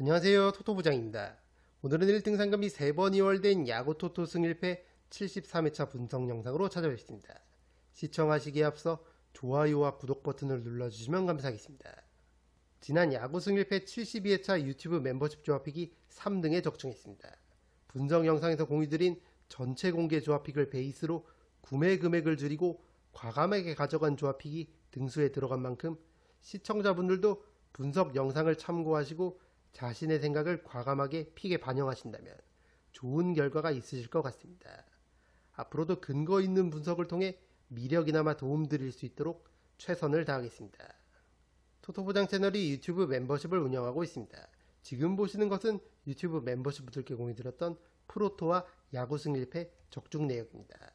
안녕하세요. 토토부장입니다. 오늘은 1등 상금이 3번 이월된 야구토토 승일패 73회차 분석 영상으로 찾아뵙습니다. 시청하시기에 앞서 좋아요와 구독 버튼을 눌러주시면 감사하겠습니다. 지난 야구 승일패 72회차 유튜브 멤버십 조합픽이 3등에 적중했습니다. 분석 영상에서 공유드린 전체 공개 조합픽을 베이스로 구매 금액을 줄이고 과감하게 가져간 조합픽이 등수에 들어간 만큼 시청자분들도 분석 영상을 참고하시고 자신의 생각을 과감하게 픽에 반영하신다면 좋은 결과가 있으실 것 같습니다. 앞으로도 근거 있는 분석을 통해 미력이나마 도움드릴 수 있도록 최선을 다하겠습니다. 토토보장 채널이 유튜브 멤버십을 운영하고 있습니다. 지금 보시는 것은 유튜브 멤버십 분들께 공유드렸던 프로토와 야구 승일패 적중 내역입니다.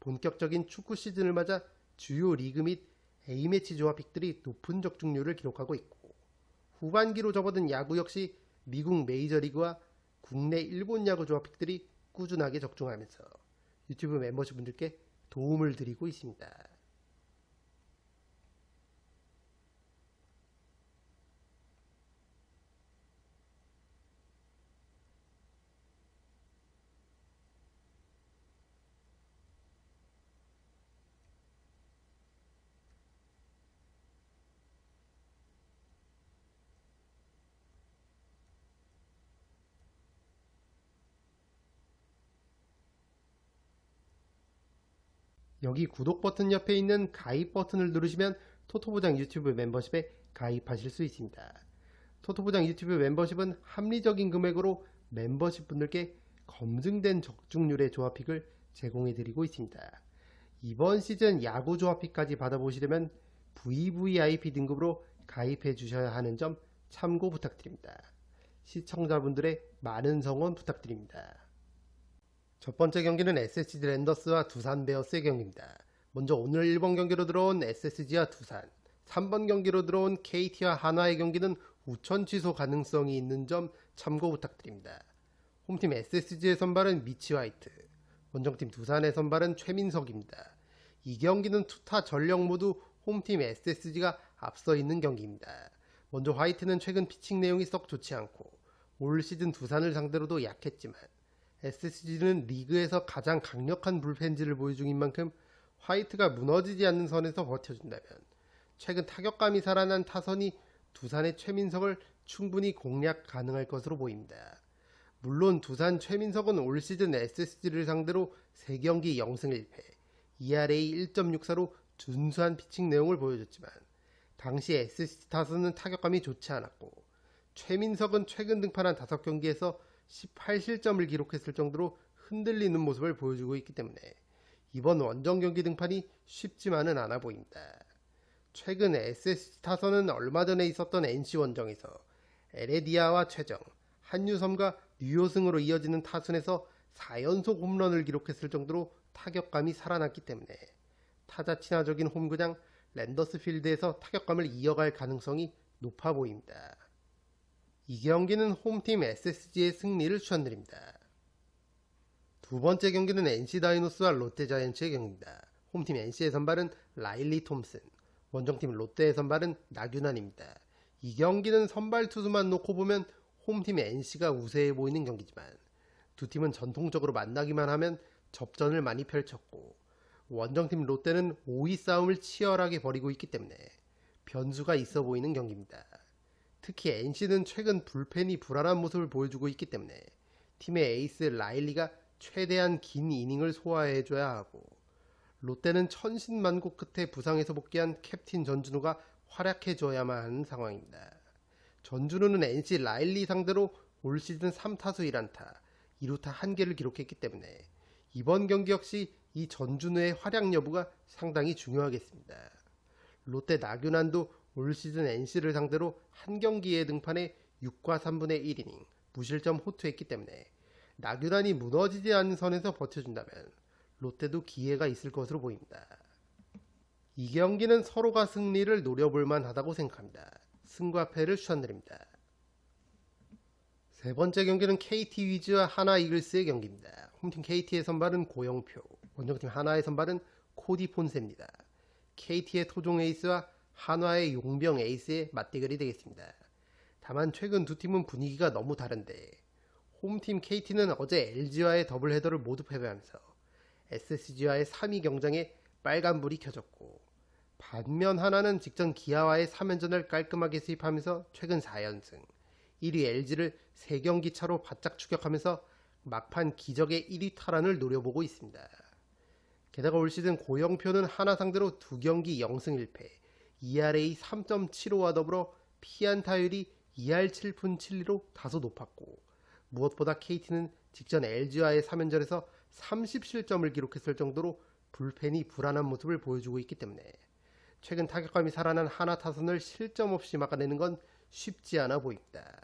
본격적인 축구 시즌을 맞아 주요 리그 및 A매치 조합 픽들이 높은 적중률을 기록하고 있고 후반기로 접어든 야구 역시 미국 메이저리그와 국내 일본 야구 조합픽들이 꾸준하게 적중하면서 유튜브 멤버십 분들께 도움을 드리고 있습니다. 여기 구독 버튼 옆에 있는 가입 버튼을 누르시면 토토보장 유튜브 멤버십에 가입하실 수 있습니다. 토토보장 유튜브 멤버십은 합리적인 금액으로 멤버십 분들께 검증된 적중률의 조합픽을 제공해 드리고 있습니다. 이번 시즌 야구 조합픽까지 받아보시려면 VVIP 등급으로 가입해 주셔야 하는 점 참고 부탁드립니다. 시청자분들의 많은 성원 부탁드립니다. 첫 번째 경기는 SSG 랜더스와 두산 베어스의 경기입니다. 먼저 오늘 1번 경기로 들어온 SSG와 두산, 3번 경기로 들어온 KT와 한화의 경기는 우천 취소 가능성이 있는 점 참고 부탁드립니다. 홈팀 SSG의 선발은 미치 화이트, 원정팀 두산의 선발은 최민석입니다. 이 경기는 투타 전력 모두 홈팀 SSG가 앞서 있는 경기입니다. 먼저 화이트는 최근 피칭 내용이 썩 좋지 않고 올 시즌 두산을 상대로도 약했지만 SSG는 리그에서 가장 강력한 불펜지를 보여 중인 만큼 화이트가 무너지지 않는 선에서 버텨준다면 최근 타격감이 살아난 타선이 두산의 최민석을 충분히 공략 가능할 것으로 보입니다. 물론 두산 최민석은 올 시즌 SSG를 상대로 3경기 0승 1패, ERA 1.64로 준수한 피칭 내용을 보여줬지만 당시 SSG 타선은 타격감이 좋지 않았고 최민석은 최근 등판한 5경기에서 18실점을 기록했을 정도로 흔들리는 모습을 보여주고 있기 때문에 이번 원정 경기 등판이 쉽지만은 않아 보입니다. 최근 SSG 타선은 얼마 전에 있었던 NC 원정에서 에레디아와 최정, 한유섬과 류효승으로 이어지는 타순에서 4연속 홈런을 기록했을 정도로 타격감이 살아났기 때문에 타자 친화적인 홈구장 랜더스 필드에서 타격감을 이어갈 가능성이 높아 보입니다. 이 경기는 홈팀 SSG의 승리를 추천드립니다. 두 번째 경기는 NC 다이노스와 롯데 자이언츠의 경기입니다. 홈팀 NC의 선발은 라일리 톰슨, 원정팀 롯데의 선발은 나균환입니다. 이 경기는 선발 투수만 놓고 보면 홈팀 NC가 우세해 보이는 경기지만 두 팀은 전통적으로 만나기만 하면 접전을 많이 펼쳤고 원정팀 롯데는 5위 싸움을 치열하게 벌이고 있기 때문에 변수가 있어 보이는 경기입니다. 특히 NC는 최근 불펜이 불안한 모습을 보여주고 있기 때문에 팀의 에이스 라일리가 최대한 긴 이닝을 소화해줘야 하고 롯데는 천신만고 끝에 부상에서 복귀한 캡틴 전준우가 활약해줘야만 하는 상황입니다. 전준우는 NC 라일리 상대로 올 시즌 3타수 1안타, 2루타 1개를 기록했기 때문에 이번 경기 역시 이 전준우의 활약 여부가 상당히 중요하겠습니다. 롯데 나균환도 올 시즌 NC를 상대로 한 경기에 등판해 6과 3분의 1이닝 무실점 호투했기 때문에 나균환이 무너지지 않는 선에서 버텨준다면 롯데도 기회가 있을 것으로 보입니다. 이 경기는 서로가 승리를 노려볼 만하다고 생각합니다. 승과 패를 추천드립니다. 세 번째 경기는 KT 위즈와 하나 이글스의 경기입니다. 홈팀 KT의 선발은 고영표, 원정팀 하나의 선발은 코디 폰세입니다. KT의 토종 에이스와 한화의 용병 에이스의 맞대결이 되겠습니다. 다만 최근 두 팀은 분위기가 너무 다른데 홈팀 KT는 어제 LG와의 더블 헤더를 모두 패배하면서 SSG와의 3위 경쟁에 빨간불이 켜졌고 반면 하나는 직전 기아와의 3연전을 깔끔하게 수입하면서 최근 4연승 1위 LG를 3경기 차로 바짝 추격하면서 막판 기적의 1위 탈환을 노려보고 있습니다. 게다가 올 시즌 고영표는 하나 상대로 2경기 0승 1패, ERA 3.75와 더불어 피안타율이 2할 7푼 7리로 다소 높았고 무엇보다 KT는 직전 LG와의 3연전에서 30실점을 기록했을 정도로 불펜이 불안한 모습을 보여주고 있기 때문에 최근 타격감이 살아난 하나 타선을 실점 없이 막아내는 건 쉽지 않아 보입니다.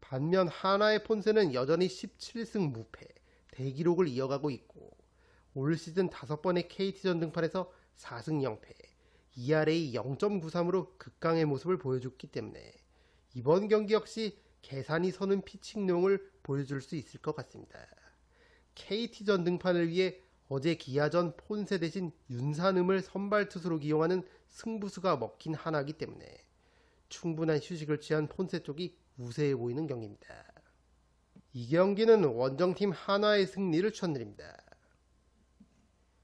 반면 하나의 폰세는 여전히 17승 무패, 대기록을 이어가고 있고 올 시즌 5번의 KT전 등판에서 4승 0패, ERA 0.93으로 극강의 모습을 보여줬기 때문에 이번 경기 역시 계산이 서는 피칭 용을 보여줄 수 있을 것 같습니다. KT전 등판을 위해 어제 기아전 폰세 대신 윤산음을 선발 투수로 기용하는 승부수가 먹힌 하나이기 때문에 충분한 휴식을 취한 폰세 쪽이 우세해 보이는 경기입니다. 이 경기는 원정팀 하나의 승리를 추천드립니다.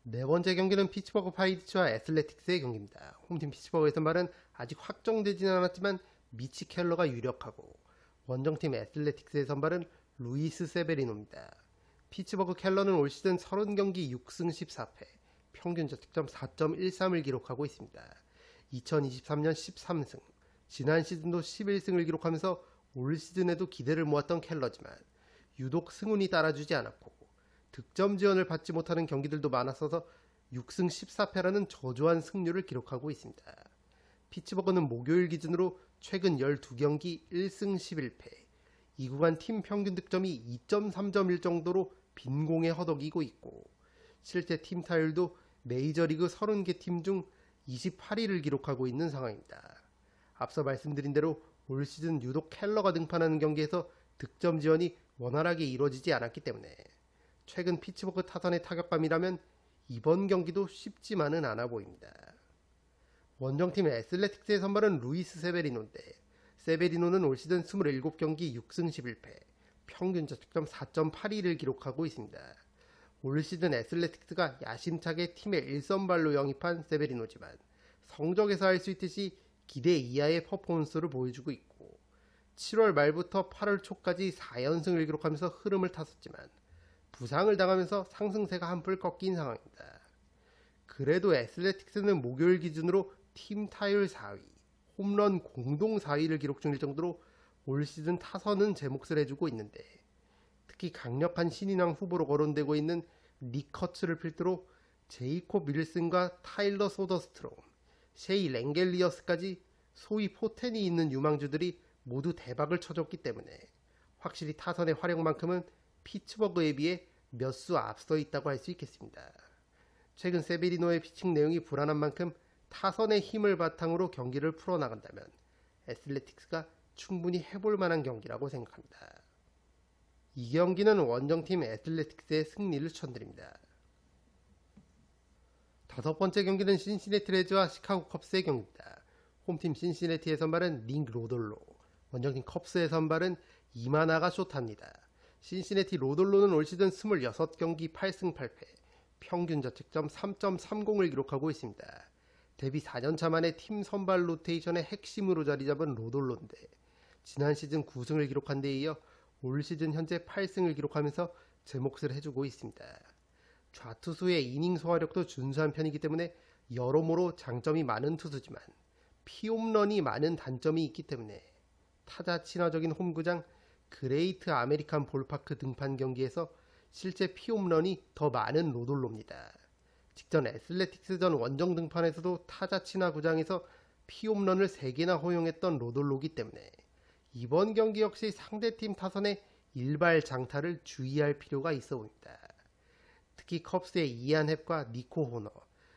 네 번째 경기는 피츠버그 파이리츠와 애슬레틱스의 경기입니다. 홈팀 피츠버그의 선발은 아직 확정되지는 않았지만 미치 켈러가 유력하고 원정팀 애슬레틱스의 선발은 루이스 세베리노입니다. 피츠버그 켈러는 올 시즌 30경기 6승 14패, 평균 자책점 4.13을 기록하고 있습니다. 2023년 13승, 지난 시즌도 11승을 기록하면서 올 시즌에도 기대를 모았던 켈러지만 유독 승운이 따라주지 않았고 득점 지원을 받지 못하는 경기들도 많았어서 6승 14패라는 저조한 승률을 기록하고 있습니다. 피츠버그는 목요일 기준으로 최근 12경기 1승 11패, 이 구간 팀 평균 득점이 2.3점일 정도로 빈공에 허덕이고 있고 실제 팀 타율도 메이저리그 30개 팀 중 28위를 기록하고 있는 상황입니다. 앞서 말씀드린 대로 올 시즌 유독 켈러가 등판하는 경기에서 득점 지원이 원활하게 이루어지지 않았기 때문에 최근 피츠버그 타선의 타격감이라면 이번 경기도 쉽지만은 않아 보입니다. 원정팀 애슬레틱스의 선발은 루이스 세베리노인데 세베리노는 올 시즌 27경기 6승 11패, 평균 자책점 4.82를 기록하고 있습니다. 올 시즌 애슬레틱스가 야심차게 팀의 1선발로 영입한 세베리노지만 성적에서 알 수 있듯이 기대 이하의 퍼포먼스를 보여주고 있고 7월 말부터 8월 초까지 4연승을 기록하면서 흐름을 탔었지만 부상을 당하면서 상승세가 한풀 꺾인 상황입니다. 그래도 애슬레틱스는 목요일 기준으로 팀 타율 4위, 홈런 공동 4위를 기록 중일 정도로 올 시즌 타선은 제 몫을 해주고 있는데 특히 강력한 신인왕 후보로 거론되고 있는 니커츠를 필두로 제이콥 밀슨과 타일러 소더스트롬, 셰이 랭겔리어스까지 소위 포텐이 있는 유망주들이 모두 대박을 쳐줬기 때문에 확실히 타선의 활용만큼은 피츠버그에 비해 몇 수 앞서 있다고 할 수 있겠습니다. 최근 세베리노의 피칭 내용이 불안한 만큼 타선의 힘을 바탕으로 경기를 풀어나간다면 애슬레틱스가 충분히 해볼 만한 경기라고 생각합니다. 이 경기는 원정팀 애슬레틱스의 승리를 추천드립니다. 다섯 번째 경기는 신시내티 레즈와 시카고 컵스의 경기입니다. 홈팀 신시내티의 선발은 링 로돌로, 원정팀 컵스의 선발은 이마나가 쇼타입니다. 신시내티 로돌로는 올 시즌 26경기 8승 8패, 평균 자책점 3.30을 기록하고 있습니다. 데뷔 4년차 만에 팀 선발 로테이션의 핵심으로 자리 잡은 로돌로인데 지난 시즌 9승을 기록한 데 이어 올 시즌 현재 8승을 기록하면서 제 몫을 해주고 있습니다. 좌투수의 이닝 소화력도 준수한 편이기 때문에 여러모로 장점이 많은 투수지만 피홈런이 많은 단점이 있기 때문에 타자 친화적인 홈구장 그레이트 아메리칸 볼파크 등판 경기에서 실제 피홈런이 더 많은 로돌로입니다. 직전 애슬레틱스전 원정 등판에서도 타자 친화 구장에서 피홈런을 3개나 허용했던 로돌로기 때문에 이번 경기 역시 상대팀 타선의 일발 장타를 주의할 필요가 있어 보입니다. 특히 컵스의 이안 헵과 니코 호너,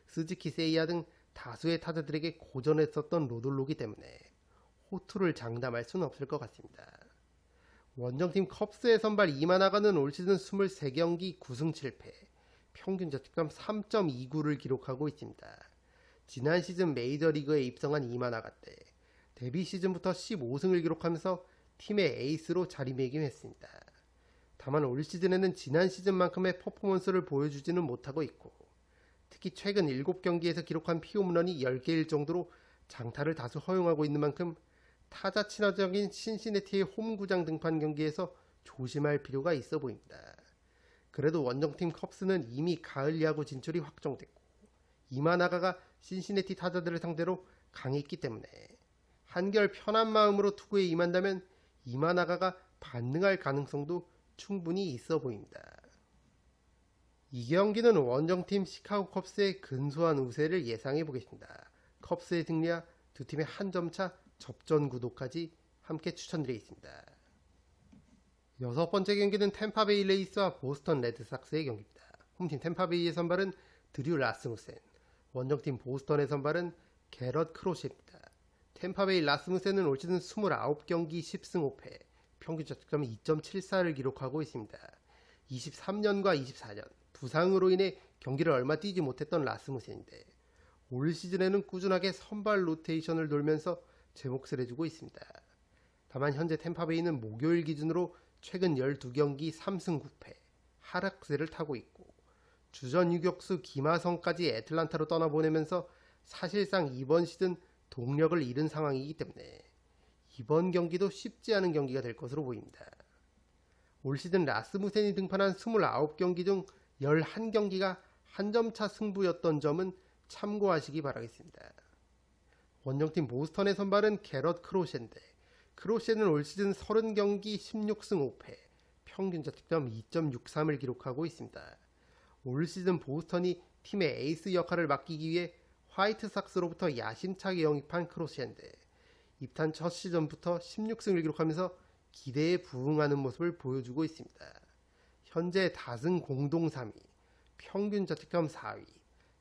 스즈키 세이야 등 다수의 타자들에게 고전했었던 로돌로기 때문에 호투를 장담할 수는 없을 것 같습니다. 원정팀 컵스의 선발 이마나가는 올 시즌 23경기 9승 7패, 평균 자책점 3.29를 기록하고 있습니다. 지난 시즌 메이저리그에 입성한 이마나가 때 데뷔 시즌부터 15승을 기록하면서 팀의 에이스로 자리매김했습니다. 다만 올 시즌에는 지난 시즌만큼의 퍼포먼스를 보여주지는 못하고 있고 특히 최근 7경기에서 기록한 피홈런이 10개일 정도로 장타를 다수 허용하고 있는 만큼 타자 친화적인 신시내티의 홈구장 등판 경기에서 조심할 필요가 있어 보입니다. 그래도 원정팀 컵스는 이미 가을 야구 진출이 확정됐고 이마나가가 신시내티 타자들을 상대로 강했기 때문에 한결 편한 마음으로 투구에 임한다면 이마나가가 반등할 가능성도 충분히 있어 보입니다. 이 경기는 원정팀 시카고 컵스의 근소한 우세를 예상해 보겠습니다. 컵스의 승리와 두 팀의 한 점차 접전 구도까지 함께 추천드리겠습니다. 여섯 번째 경기는 템파베이 레이스와 보스턴 레드삭스의 경기입니다. 홈팀 템파베이의 선발은 드류 라스무센, 원정팀 보스턴의 선발은 게럿 크로시입니다. 템파베이 라스무센은 올 시즌 29경기 10승 5패, 평균 자책점 2.74를 기록하고 있습니다. 23년과 24년 부상으로 인해 경기를 얼마 뛰지 못했던 라스무센인데 올 시즌에는 꾸준하게 선발 로테이션을 돌면서 제 몫을 해주고 있습니다. 다만 현재 템파베이는 목요일 기준으로 최근 12경기 3승 9패 하락세를 타고 있고 주전 유격수 김하성까지 애틀란타로 떠나보내면서 사실상 이번 시즌 동력을 잃은 상황이기 때문에 이번 경기도 쉽지 않은 경기가 될 것으로 보입니다. 올 시즌 라스무센이 등판한 29경기 중 11경기가 한 점차 승부였던 점은 참고하시기 바라겠습니다. 원정팀 보스턴의 선발은 게럿 크로셰인데 크로셰는 올 시즌 30경기 16승 5패, 평균 자책점 2.63을 기록하고 있습니다. 올 시즌 보스턴이 팀의 에이스 역할을 맡기기 위해 화이트삭스로부터 야심차게 영입한 크로셰인데 입단 첫 시즌부터 16승을 기록하면서 기대에 부응하는 모습을 보여주고 있습니다. 현재 다승 공동 3위, 평균 자책점 4위,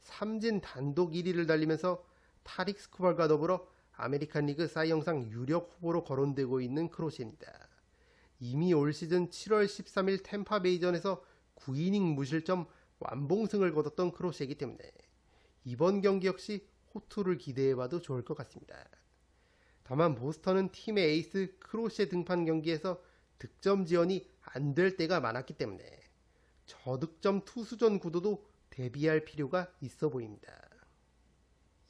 삼진 단독 1위를 달리면서 타릭 스쿠발과 더불어 아메리칸 리그 사이영상 유력 후보로 거론되고 있는 크로시입니다. 이미 올 시즌 7월 13일 템파베이전에서 9이닝 무실점 완봉승을 거뒀던 크로시이기 때문에 이번 경기 역시 호투를 기대해봐도 좋을 것 같습니다. 다만 보스턴은 팀의 에이스 크로시의 등판 경기에서 득점 지원이 안 될 때가 많았기 때문에 저득점 투수전 구도도 대비할 필요가 있어 보입니다.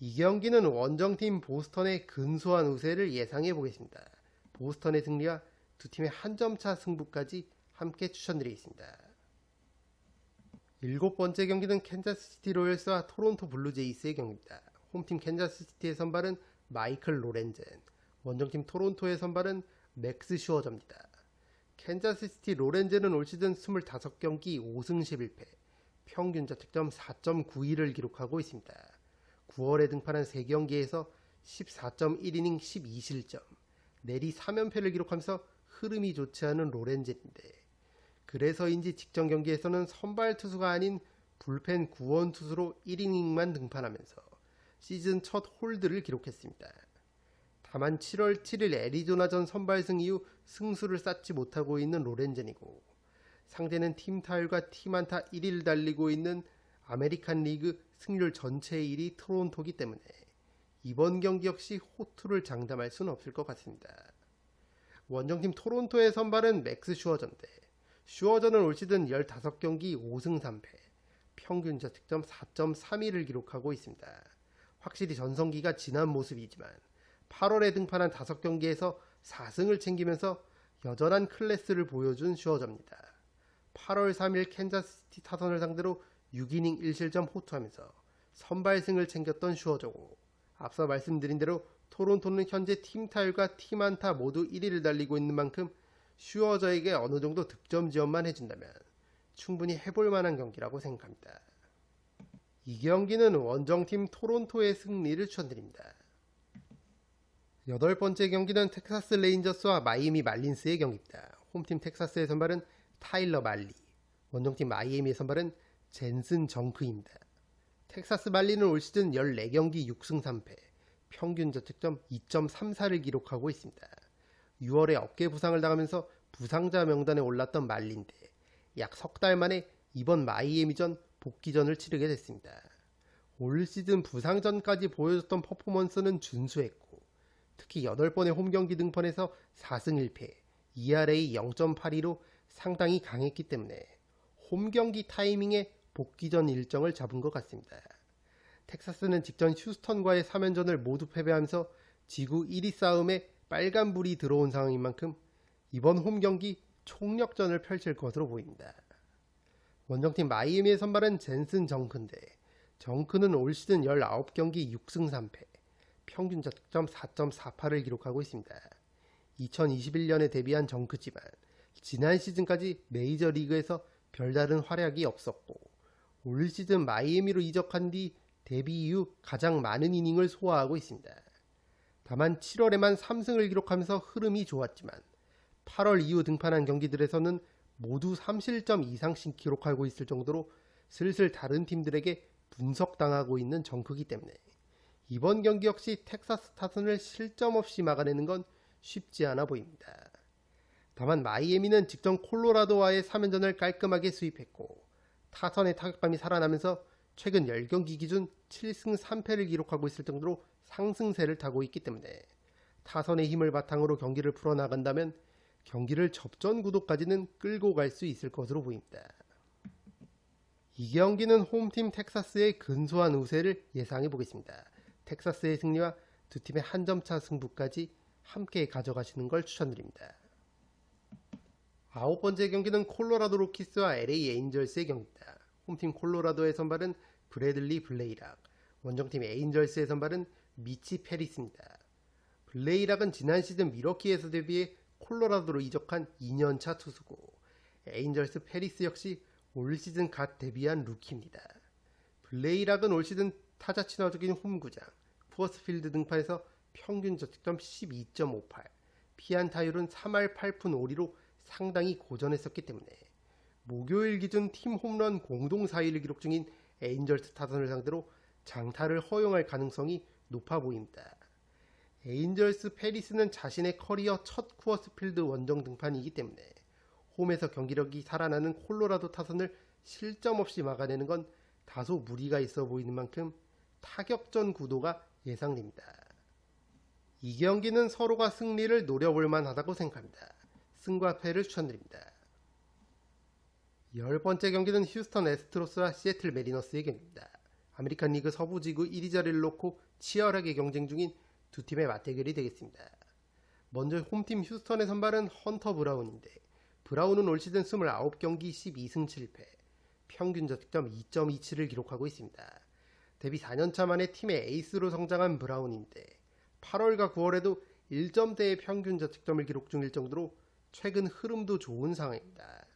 이 경기는 원정팀 보스턴의 근소한 우세를 예상해 보겠습니다. 보스턴의 승리와 두 팀의 한 점 차 승부까지 함께 추천드리겠습니다. 일곱 번째 경기는 캔자스시티 로열스와 토론토 블루제이스의 경기입니다. 홈팀 캔자스시티의 선발은 마이클 로렌젠, 원정팀 토론토의 선발은 맥스 슈어저입니다. 캔자스시티 로렌젠은 올 시즌 25경기 5승 11패, 평균 자책점 4.92를 기록하고 있습니다. 9월에 등판한 3경기에서 14.1이닝 12실점, 내리 3연패를 기록하면서 흐름이 좋지 않은 로렌젠인데 그래서인지 직전 경기에서는 선발 투수가 아닌 불펜 구원 투수로 1이닝만 등판하면서 시즌 첫 홀드를 기록했습니다. 다만 7월 7일 애리조나전 선발승 이후 승수를 쌓지 못하고 있는 로렌젠이고 상대는 팀 타율과 팀 안타 1위를 달리고 있는 아메리칸 리그 승률 전체 1위 토론토기 때문에 이번 경기 역시 호투를 장담할 수는 없을 것 같습니다. 원정팀 토론토의 선발은 맥스 슈어전데 슈어전은 올 시즌 15경기 5승 3패, 평균 자책점 4.32를 기록하고 있습니다. 확실히 전성기가 지난 모습이지만 8월에 등판한 5경기에서 4승을 챙기면서 여전한 클래스를 보여준 슈어저입니다. 8월 3일 캔자스시티 타선을 상대로 6이닝 1실점 호투하면서 선발승을 챙겼던 슈어저고 앞서 말씀드린 대로 토론토는 현재 팀 타율과 팀 안타 모두 1위를 달리고 있는 만큼 슈어저에게 어느 정도 득점 지원만 해준다면 충분히 해볼 만한 경기라고 생각합니다. 이 경기는 원정팀 토론토의 승리를 추천드립니다. 여덟 번째 경기는 텍사스 레인저스와 마이애미 말린스의 경기입니다. 홈팀 텍사스의 선발은 타일러 말리, 원정팀 마이애미의 선발은 젠슨 정크입니다. 텍사스 말리는 올 시즌 14경기 6승 3패, 평균 자책점 2.34를 기록하고 있습니다. 6월에 어깨 부상을 당하면서 부상자 명단에 올랐던 말린데 약 석 달 만에 이번 마이애미전 복귀전을 치르게 됐습니다. 올 시즌 부상 전까지 보여줬던 퍼포먼스는 준수했고 특히 8번의 홈경기 등판에서 4승 1패, ERA 0.82로 상당히 강했기 때문에 홈경기 타이밍에 복귀 전 일정을 잡은 것 같습니다. 텍사스는 직전 휴스턴과의 3연전을 모두 패배하면서 지구 1위 싸움에 빨간불이 들어온 상황인 만큼 이번 홈 경기 총력전을 펼칠 것으로 보입니다. 원정팀 마이애미의 선발은 젠슨 정크인데 정크는 올 시즌 19경기 6승 3패, 평균 자책점 4.48을 기록하고 있습니다. 2021년에 데뷔한 정크지만 지난 시즌까지 메이저리그에서 별다른 활약이 없었고 올 시즌 마이애미로 이적한 뒤 데뷔 이후 가장 많은 이닝을 소화하고 있습니다. 다만 7월에만 3승을 기록하면서 흐름이 좋았지만 8월 이후 등판한 경기들에서는 모두 3실점 이상씩 기록하고 있을 정도로 슬슬 다른 팀들에게 분석당하고 있는 정크기 때문에 이번 경기 역시 텍사스 타선을 실점 없이 막아내는 건 쉽지 않아 보입니다. 다만 마이애미는 직전 콜로라도와의 3연전을 깔끔하게 수입했고 타선의 타격감이 살아나면서 최근 10경기 기준 7승 3패를 기록하고 있을 정도로 상승세를 타고 있기 때문에 타선의 힘을 바탕으로 경기를 풀어나간다면 경기를 접전 구도까지는 끌고 갈 수 있을 것으로 보입니다. 이 경기는 홈팀 텍사스의 근소한 우세를 예상해 보겠습니다. 텍사스의 승리와 두 팀의 한 점 차 승부까지 함께 가져가시는 걸 추천드립니다. 아홉 번째 경기는 콜로라도 로키스와 LA 에인절스의 경기입니다. 홈팀 콜로라도의 선발은 브래들리 블레이락, 원정팀 에인절스의 선발은 미치 페리스입니다. 블레이락은 지난 시즌 미러키에서 데뷔해 콜로라도로 이적한 2년차 투수고 에인절스 페리스 역시 올 시즌 갓 데뷔한 루키입니다. 블레이락은 올 시즌 타자 친화적인 홈구장 푸어스필드 등판에서 평균 저득점 12.58, 피안 타율은 3할 8푼 5리로 상당히 고전했었기 때문에 목요일 기준 팀 홈런 공동 4위를 기록 중인 에인절스 타선을 상대로 장타를 허용할 가능성이 높아 보입니다. 에인절스 페리스는 자신의 커리어 첫 쿠어스필드 원정 등판이기 때문에 홈에서 경기력이 살아나는 콜로라도 타선을 실점 없이 막아내는 건 다소 무리가 있어 보이는 만큼 타격전 구도가 예상됩니다. 이 경기는 서로가 승리를 노려볼 만하다고 생각합니다. 승과 패를 추천드립니다. 열 번째 경기는 휴스턴 에스트로스와 시애틀 메리너스의 경기입니다. 아메리칸 리그 서부 지구 1위 자리를 놓고 치열하게 경쟁 중인 두 팀의 맞대결이 되겠습니다. 먼저 홈팀 휴스턴의 선발은 헌터 브라운인데 브라운은 올 시즌 29경기 12승 7패, 평균 저득점 2.27을 기록하고 있습니다. 데뷔 4년차 만에 팀의 에이스로 성장한 브라운인데 8월과 9월에도 1점대의 평균 저득점을 기록 중일 정도로 최근 흐름도 좋은 상황입니다.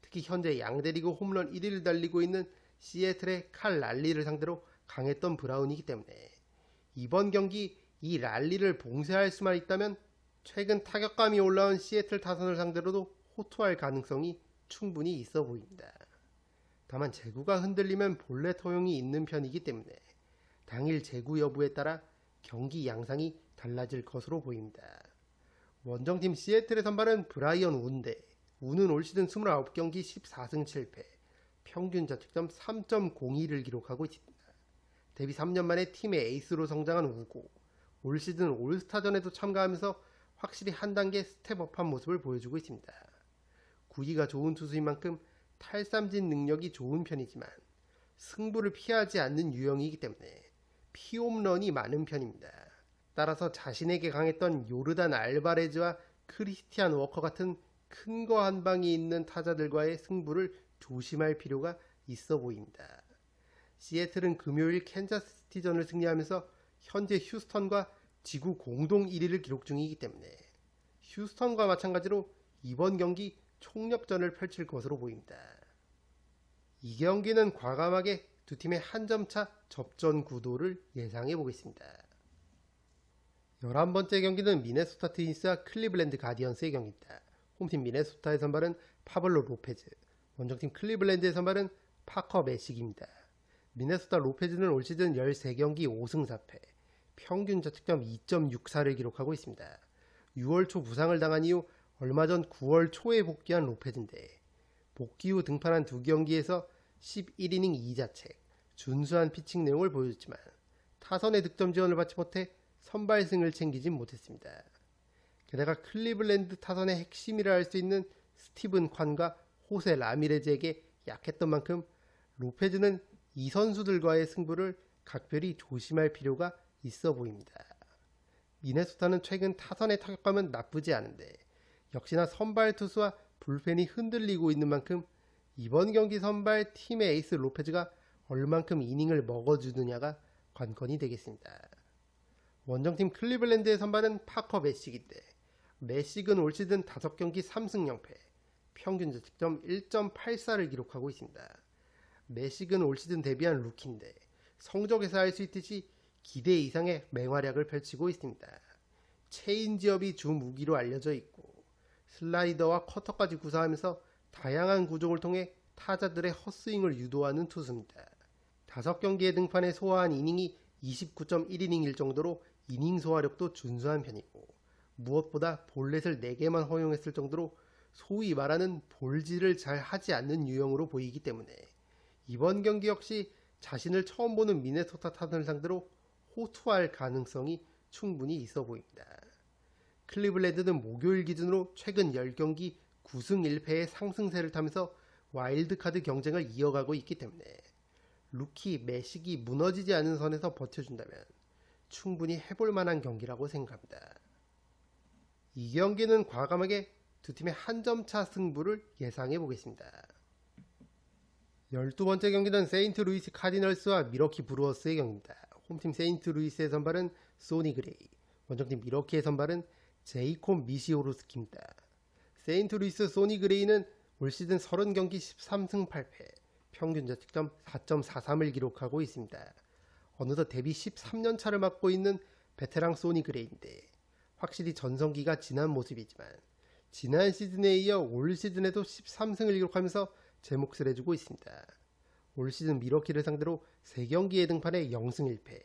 특히 현재 양대리그 홈런 1위를 달리고 있는 시애틀의 칼 랄리를 상대로 강했던 브라운이기 때문에 이번 경기 이 랄리를 봉쇄할 수만 있다면 최근 타격감이 올라온 시애틀 타선을 상대로도 호투할 가능성이 충분히 있어 보입니다. 다만 제구가 흔들리면 본래 토용이 있는 편이기 때문에 당일 제구 여부에 따라 경기 양상이 달라질 것으로 보입니다. 원정팀 시애틀의 선발은 브라이언 운데 운은 올 시즌 29경기 14승 7패 평균 자책점 3.02를 기록하고 있습니다. 데뷔 3년 만에 팀의 에이스로 성장한 우고 올 시즌 올스타전에도 참가하면서 확실히 한 단계 스텝업한 모습을 보여주고 있습니다. 구기가 좋은 투수인 만큼 탈삼진 능력이 좋은 편이지만 승부를 피하지 않는 유형이기 때문에 피홈런이 많은 편입니다. 따라서 자신에게 강했던 요르단 알바레즈와 크리스티안 워커 같은 큰 거 한 방이 있는 타자들과의 승부를 조심할 필요가 있어 보입니다. 시애틀은 금요일 캔자스시티전을 승리하면서 현재 휴스턴과 지구 공동 1위를 기록 중이기 때문에 휴스턴과 마찬가지로 이번 경기 총력전을 펼칠 것으로 보입니다. 이 경기는 과감하게 두 팀의 한 점 차 접전 구도를 예상해 보겠습니다. 11번째 경기는 미네소타 트윈스와 클리블랜드 가디언스의 경기입니다. 홈팀 미네소타의 선발은 파블로 로페즈, 원정팀 클리블랜드의 선발은 파커 메식입니다. 미네소타 로페즈는 올 시즌 13경기 5승 4패, 평균 자책점 2.64를 기록하고 있습니다. 6월 초 부상을 당한 이후 얼마 전 9월 초에 복귀한 로페즈인데 복귀 후 등판한 두 경기에서 11이닝 2자책, 준수한 피칭 내용을 보여줬지만 타선의 득점 지원을 받지 못해 선발승을 챙기진 못했습니다. 게다가 클리블랜드 타선의 핵심이라 할 수 있는 스티븐 콴과 호세 라미레즈에게 약했던 만큼 로페즈는 이 선수들과의 승부를 각별히 조심할 필요가 있어 보입니다. 미네소타는 최근 타선의 타격감은 나쁘지 않은데 역시나 선발 투수와 불펜이 흔들리고 있는 만큼 이번 경기 선발 팀의 에이스 로페즈가 얼만큼 이닝을 먹어주느냐가 관건이 되겠습니다. 원정팀 클리블랜드의 선발은 파커 매식인데 매식은 올 시즌 5경기 3승 0패 평균 자책점 1.84를 기록하고 있습니다. 매식은 올 시즌 데뷔한 루키인데 성적에서 알 수 있듯이 기대 이상의 맹활약을 펼치고 있습니다. 체인지업이 주 무기로 알려져 있고 슬라이더와 커터까지 구사하면서 다양한 구종을 통해 타자들의 헛스윙을 유도하는 투수입니다. 5경기에 등판해 소화한 이닝이 29.1이닝일 정도로 이닝 소화력도 준수한 편이고 무엇보다 볼넷을 4개만 허용했을 정도로 소위 말하는 볼질을 잘 하지 않는 유형으로 보이기 때문에 이번 경기 역시 자신을 처음 보는 미네소타 타선을 상대로 호투할 가능성이 충분히 있어 보입니다. 클리블랜드는 목요일 기준으로 최근 10경기 9승 1패의 상승세를 타면서 와일드카드 경쟁을 이어가고 있기 때문에 루키 매식이 무너지지 않은 선에서 버텨준다면 충분히 해볼 만한 경기라고 생각합니다. 이 경기는 과감하게 두 팀의 한 점 차 승부를 예상해 보겠습니다. 12번째 경기는 세인트 루이스 카디널스와 미러키 브루어스의 경기입니다. 홈팀 세인트 루이스의 선발은 소니 그레이, 원정팀 미러키의 선발은 제이콥 미시오르스키입니다. 세인트 루이스 소니 그레이는 올 시즌 30경기 13승 8패, 평균 자책점 4.43을 기록하고 있습니다. 어느덧 데뷔 13년 차를 맡고 있는 베테랑 소니 그레이인데 확실히 전성기가 지난 모습이지만 지난 시즌에 이어 올 시즌에도 13승을 기록하면서 제 몫을 해주고 있습니다. 올 시즌 미러키를 상대로 3경기에 등판해 0승 1패,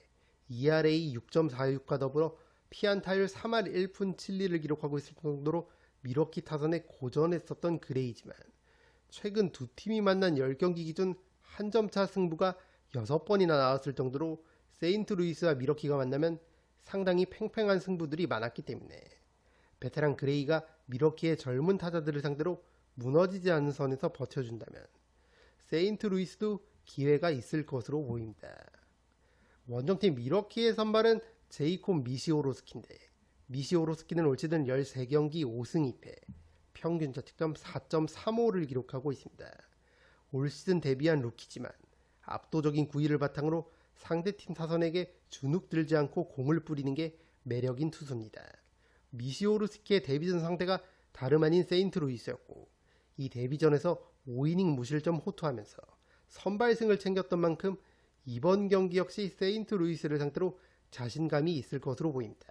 ERA 6.46과 더불어 피안타율 3할 1푼 7리를 기록하고 있을 정도로 미러키 타선에 고전했었던 그레이지만 최근 두 팀이 만난 10경기 기준 한 점차 승부가 6번이나 나왔을 정도로 세인트 루이스와 미러키가 만나면 상당히 팽팽한 승부들이 많았기 때문에 베테랑 그레이가 미러키의 젊은 타자들을 상대로 무너지지 않는 선에서 버텨준다면 세인트 루이스도 기회가 있을 것으로 보입니다. 원정팀 미러키의 선발은 제이콥 미시오로스키인데 미시오로스키는 올 시즌 13경기 5승 2패 평균 자책점 4.35를 기록하고 있습니다. 올 시즌 데뷔한 루키지만 압도적인 구위를 바탕으로 상대팀 타선에게 주눅 들지 않고 공을 뿌리는 게 매력인 투수입니다. 미시오르스키의 데뷔전 상대가 다름 아닌 세인트루이스였고 이 데뷔전에서 5이닝 무실점 호투하면서 선발승을 챙겼던 만큼 이번 경기 역시 세인트루이스를 상대로 자신감이 있을 것으로 보입니다.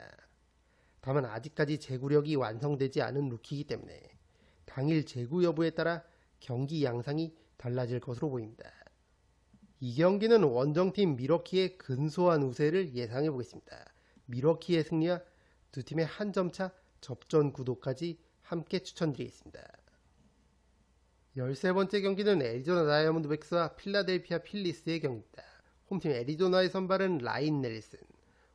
다만 아직까지 제구력이 완성되지 않은 루키이기 때문에 당일 제구 여부에 따라 경기 양상이 달라질 것으로 보입니다. 이 경기는 원정팀 미러키의 근소한 우세를 예상해 보겠습니다. 미러키의 승리와 두 팀의 한 점차 접전 구도까지 함께 추천드리겠습니다. 13번째 경기는 애리조나 다이아몬드백스와 필라델피아 필리스의 경기입니다. 홈팀 애리조나의 선발은 라인 넬슨,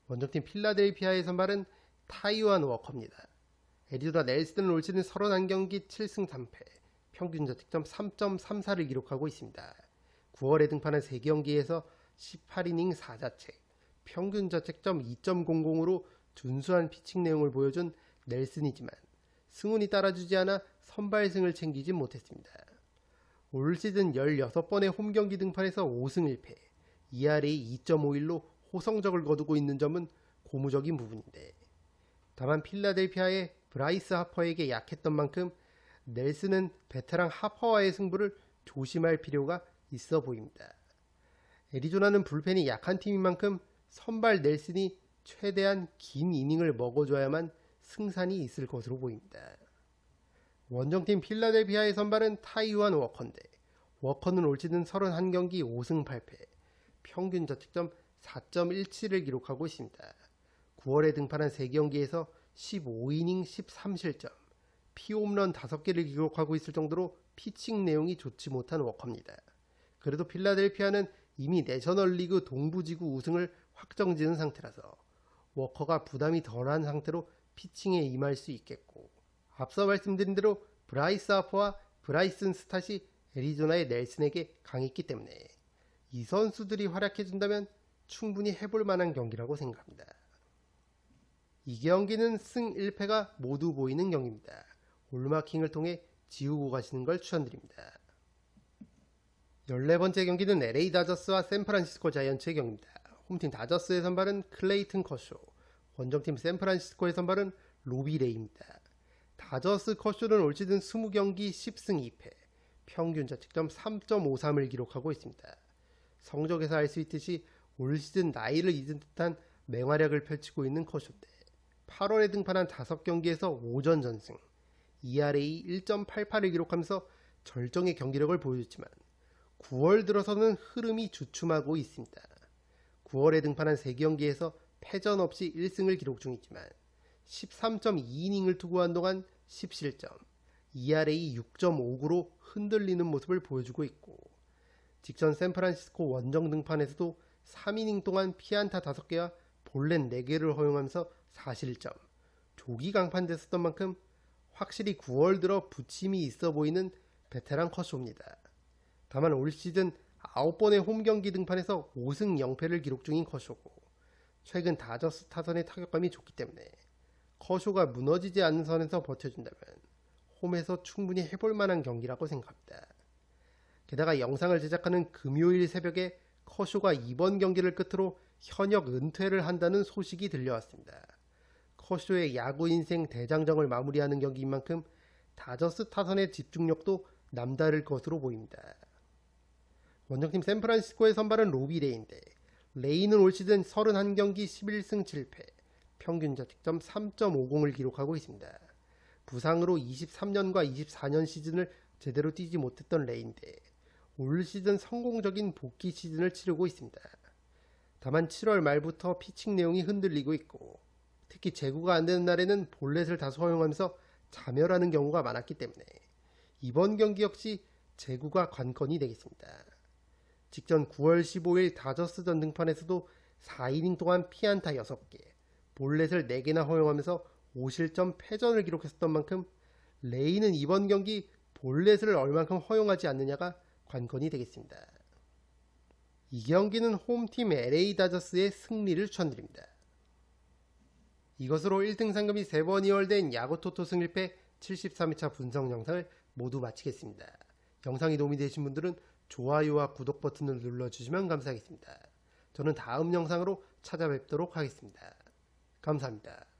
원정팀 필라델피아의 선발은 타이완 워커입니다. 애리조나 넬슨은 올 시즌 31경기 7승 3패, 평균 자책점 3.34를 기록하고 있습니다. 9월에 등판한 3경기에서 18이닝 4자책, 평균 자책점 2.00으로 준수한 피칭 내용을 보여준 넬슨이지만 승운이 따라주지 않아 선발승을 챙기지 못했습니다. 올 시즌 16번의 홈경기 등판에서 5승 1패, ERA 2.51로 호성적을 거두고 있는 점은 고무적인 부분인데 다만 필라델피아의 브라이스 하퍼에게 약했던 만큼 넬슨은 베테랑 하퍼와의 승부를 조심할 필요가 있어 보입니다. 애리조나는 불펜이 약한 팀인 만큼 선발 넬슨이 최대한 긴 이닝을 먹어줘야만 승산이 있을 것으로 보입니다. 원정팀 필라델피아의 선발은 타이완 워커인데 워커는 올 시즌 31경기 5승 8패, 평균 자책점 4.17을 기록하고 있습니다. 9월에 등판한 3경기에서 15이닝 13실점, 피홈런 5개를 기록하고 있을 정도로 피칭 내용이 좋지 못한 워커입니다. 그래도 필라델피아는 이미 내셔널리그 동부지구 우승을 확정지은 상태라서 워커가 부담이 덜한 상태로 피칭에 임할 수 있겠고 앞서 말씀드린 대로 브라이스 하퍼와 브라이슨 스탓이 애리조나의 넬슨에게 강했기 때문에 이 선수들이 활약해준다면 충분히 해볼 만한 경기라고 생각합니다. 이 경기는 승 1패가 모두 보이는 경기입니다. 올마킹을 통해 지우고 가시는 걸 추천드립니다. 14번째 경기는 LA 다저스와 샌프란시스코 자이언츠의 경기입니다. 홈팀 다저스의 선발은 클레이튼 커쇼, 원정팀 샌프란시스코의 선발은 로비 레이입니다. 다저스 커쇼는 올 시즌 20경기 10승 2패, 평균 자책점 3.53을 기록하고 있습니다. 성적에서 알 수 있듯이 올 시즌 나이를 잊은 듯한 맹활약을 펼치고 있는 커쇼인데 8월에 등판한 5경기에서 5전 전승, ERA 1.88을 기록하면서 절정의 경기력을 보여줬지만 9월 들어서는 흐름이 주춤하고 있습니다. 9월에 등판한 3경기에서 패전 없이 1승을 기록 중이지만 13.2이닝을 투구한 동안 10실점, ERA 6.59로 흔들리는 모습을 보여주고 있고 직전 샌프란시스코 원정 등판에서도 3이닝 동안 피안타 5개와 볼넷 4개를 허용하면서 4실점, 조기 강판됐었던 만큼 확실히 9월 들어 부침이 있어 보이는 베테랑 커쇼입니다. 다만 올 시즌 9번의 홈 경기 등판에서 5승 0패를 기록 중인 커쇼고 최근 다저스 타선의 타격감이 좋기 때문에 커쇼가 무너지지 않는 선에서 버텨준다면 홈에서 충분히 해볼 만한 경기라고 생각합니다. 게다가 영상을 제작하는 금요일 새벽에 커쇼가 이번 경기를 끝으로 현역 은퇴를 한다는 소식이 들려왔습니다. 커쇼의 야구 인생 대장정을 마무리하는 경기인 만큼 다저스 타선의 집중력도 남다를 것으로 보입니다. 원정팀 샌프란시스코의 선발은 로비 레인데 레이는 올 시즌 31경기 11승 7패, 평균 자책점 3.50을 기록하고 있습니다. 부상으로 23년과 24년 시즌을 제대로 뛰지 못했던 레인데 올 시즌 성공적인 복귀 시즌을 치르고 있습니다. 다만 7월 말부터 피칭 내용이 흔들리고 있고 특히 제구가 안 되는 날에는 볼넷을 다소 허용하면서 자멸하는 경우가 많았기 때문에 이번 경기 역시 제구가 관건이 되겠습니다. 직전 9월 15일 다저스전 등판에서도 4이닝 동안 피안타 6개, 볼넷을 4개나 허용하면서 5실점 패전을 기록했었던 만큼 레이는 이번 경기 볼넷을 얼만큼 허용하지 않느냐가 관건이 되겠습니다. 이 경기는 홈팀 LA 다저스의 승리를 추천드립니다. 이것으로 1등 상금이 3번 이월된 야구토토 승일패 73회차 분석 영상을 모두 마치겠습니다. 영상이 도움이 되신 분들은 좋아요와 구독 버튼을 눌러주시면 감사하겠습니다. 저는 다음 영상으로 찾아뵙도록 하겠습니다. 감사합니다.